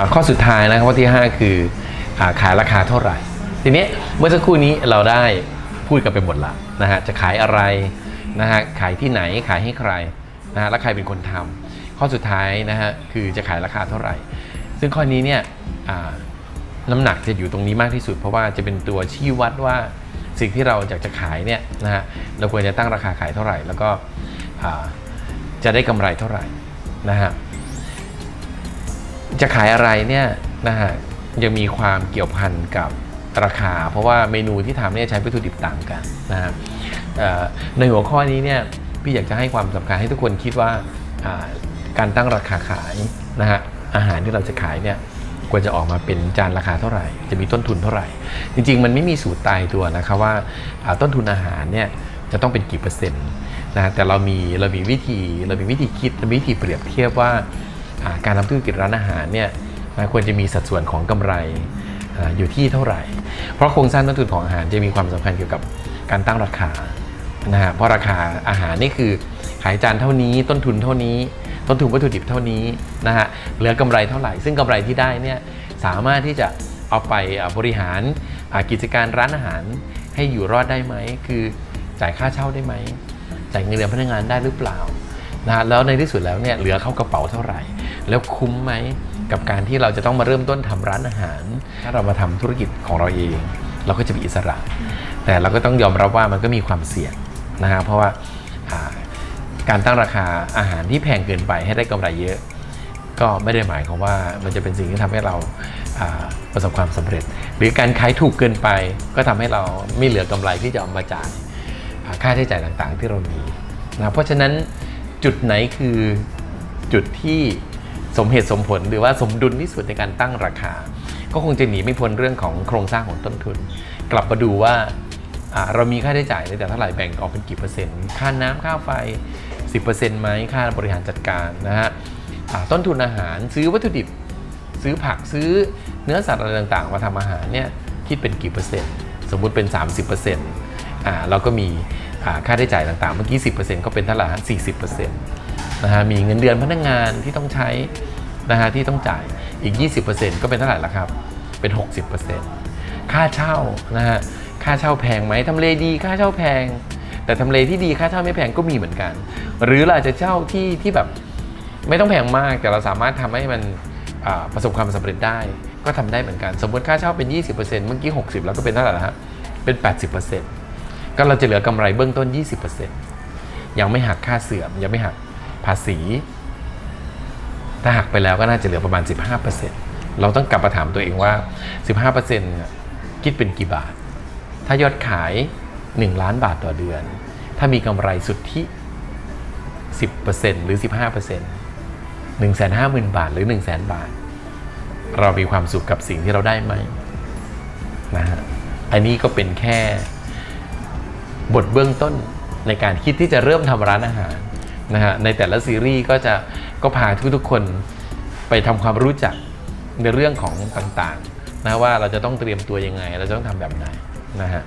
่ข้อสุดท้ายนะครับข้อที่ 5 คืออขายราคาเท่าไหร่ ทีนี้เมื่อสักครู่นี้เราได้พูดกันไปหมดละนะฮะจะขายอะไรนะฮะขายที่ไหนขายให้ใครนะฮะและใครเป็นคนทำข้อสุดท้ายนะฮะคือจะขายราคาเท่าไหร่ ซึ่งข้อนี้เนี่ยน้ำหนักจะอยู่ตรงนี้มากที่สุด เพราะว่าจะเป็นตัวชี้วัดว่าสิ่งที่เราอยากจะขายเนี่ยนะฮะเราควรจะตั้งราคาขายเท่าไหร่ แล้วก็จะได้กำไรเท่าไหร่นะฮะ จะขายอะไรเนี่ยนะฮะยังมีความเกี่ยวพันกับราคา เพราะว่าเมนูที่ทำเนี่ยใช้วัตถุดิบต่างกันนะฮะในหัวข้อนี้เนี่ยพี่อยากจะให้ความสำคัญให้ทุกคนคิดว่าการตั้งราคาขายนะฮะอาหารที่เราจะขายเนี่ยควรจะออกมาเป็นจานราคาเท่าไหร่ จะมีต้นทุนเท่าไหร่ จริง ๆ มันไม่มีสูตรตายตัวนะครับว่าต้นทุนอาหารเนี่ยจะต้องเป็นกี่เปอร์เซ็นต์นะฮะแต่เรามีเรามีวิธีเรามีวิธีคิดเรามีวิธีเปรียบเทียบว่า การทำธุรกิจร้านอาหารเนี่ยควรจะมีสัดส่วนของกำไรอยู่ที่เท่าไหร่ เพราะโครงสร้างต้นทุนของอาหารจะมีความสำคัญเกี่ยวกับการตั้งราคานะฮะเพราะราคาอาหารนี่คือขายจานเท่านี้ต้นทุนเท่านี้ ต้นทุนวัตถุดิบเท่านี้นะฮะเหลือกำไรเท่าไหร่ ซึ่งกำไรที่ได้เนี่ยสามารถที่จะเอาไปบริหารกิจการร้านอาหารให้อยู่รอดได้ไหม คือจ่ายค่าเช่าได้ไหมจ่ายเงินเดือนพนักงานได้หรือเปล่านะฮะแล้วในที่สุดแล้วเนี่ยเหลือเข้ากระเป๋าเท่าไหร่ แล้วคุ้มไหมกับการที่เราจะต้องมาเริ่มต้นทำร้านอาหาร ถ้าเรามาทำธุรกิจของเราเอง เราก็จะมีอิสระ แต่เราก็ต้องยอมรับว่ามันก็มีความเสี่ยงนะฮะเพราะว่าอ่าการตั้งราคาอาหารที่แพงเกินไปให้ได้กำไรเยอะ ก็ไม่ได้หมายความว่ามันจะเป็นสิ่งที่ทำให้เราอ่าประสบความสำเร็จ หรือการขายถูกเกินไปก็ทำให้เราไม่เหลือกำไรที่จะเอามาจ่ายอ่าค่าใช้จ่ายต่างๆ ที่เรามีนะเพราะฉะนั้นจุดไหนคือจุดที่ สมเหตุสมผลหรือว่าสมดุลที่สุดในการตั้งราคา ก็คงจะหนีไม่พ้นเรื่องของโครงสร้างของต้นทุน กลับมาดูว่าเรามีค่าใช้จ่ายในแต่เท่าไหร่แบ่งออกเป็นกี่เปอร์เซ็นต์ ค่าน้ำค่าไฟ 10%ไหมค่าบริหารจัดการนะฮะต้นทุนอาหารซื้อวัตถุดิบ ซื้อผักซื้อเนื้อสัตว์อะไรต่างๆ มาทำอาหารเนี่ยคิดเป็นกี่เปอร์เซ็นต์ สมมุติเป็น 30%อ่าเราก็มีค่าใช้จ่ายต่างๆ เมื่อกี้ 10%ก็เป็นเท่าไหร่ฮะ40% นะฮะมีเงินเดือนพนักงานที่ต้องใช้นะฮะที่ต้องจ่ายอีก 20%ก็เป็นเท่าไหร่ละครับ เป็น 60%ค่าเช่านะฮะค่าเช่าแพงไหมทำเลดีค่าเช่าแพง แต่ทำเลที่ดีค่าเช่าไม่แพงก็มีเหมือนกัน หรือเราจะเช่าที่ที่แบบไม่ต้องแพงมากแต่เราสามารถทำให้มันประสบความสำเร็จได้ ก็ทำได้เหมือนกัน สมมติค่าเช่าเป็น 20%เมื่อกี้ 60 แล้วก็เป็นเท่าไหร่ละฮะเป็น 80%ก็เราจะเหลือกำไรเบื้องต้น 20%ยังไม่หักค่าเสื่อมยังไม่หัก ภาษี ถ้าหักไปแล้วก็น่าจะเหลือประมาณ 15%เราต้องกลับมาถามตัวเองว่า 15%เนี่ยคิดเป็นกี่บาท ถ้ายอดขาย 1 ล้านบาทต่อเดือน ถ้ามีกำไรสุทธิ 10%หรือ 15% 1 5 0 0 0 0 บาทหรือ 1 0 0 0 0 0 บาท เรามีความสุขกับสิ่งที่เราได้ไหมนะฮะ อันนี้ก็เป็นแค่บทเบื้องต้นในการคิดที่จะเริ่มทำร้านอาหาร นะฮะในแต่ละซีรีส์ก็จะก็พาทุกๆคนไปทำความรู้จักในเรื่องของต่างๆนะว่าเราจะต้องเตรียมตัวยังไง เราจะต้องทำแบบไหนนะฮะ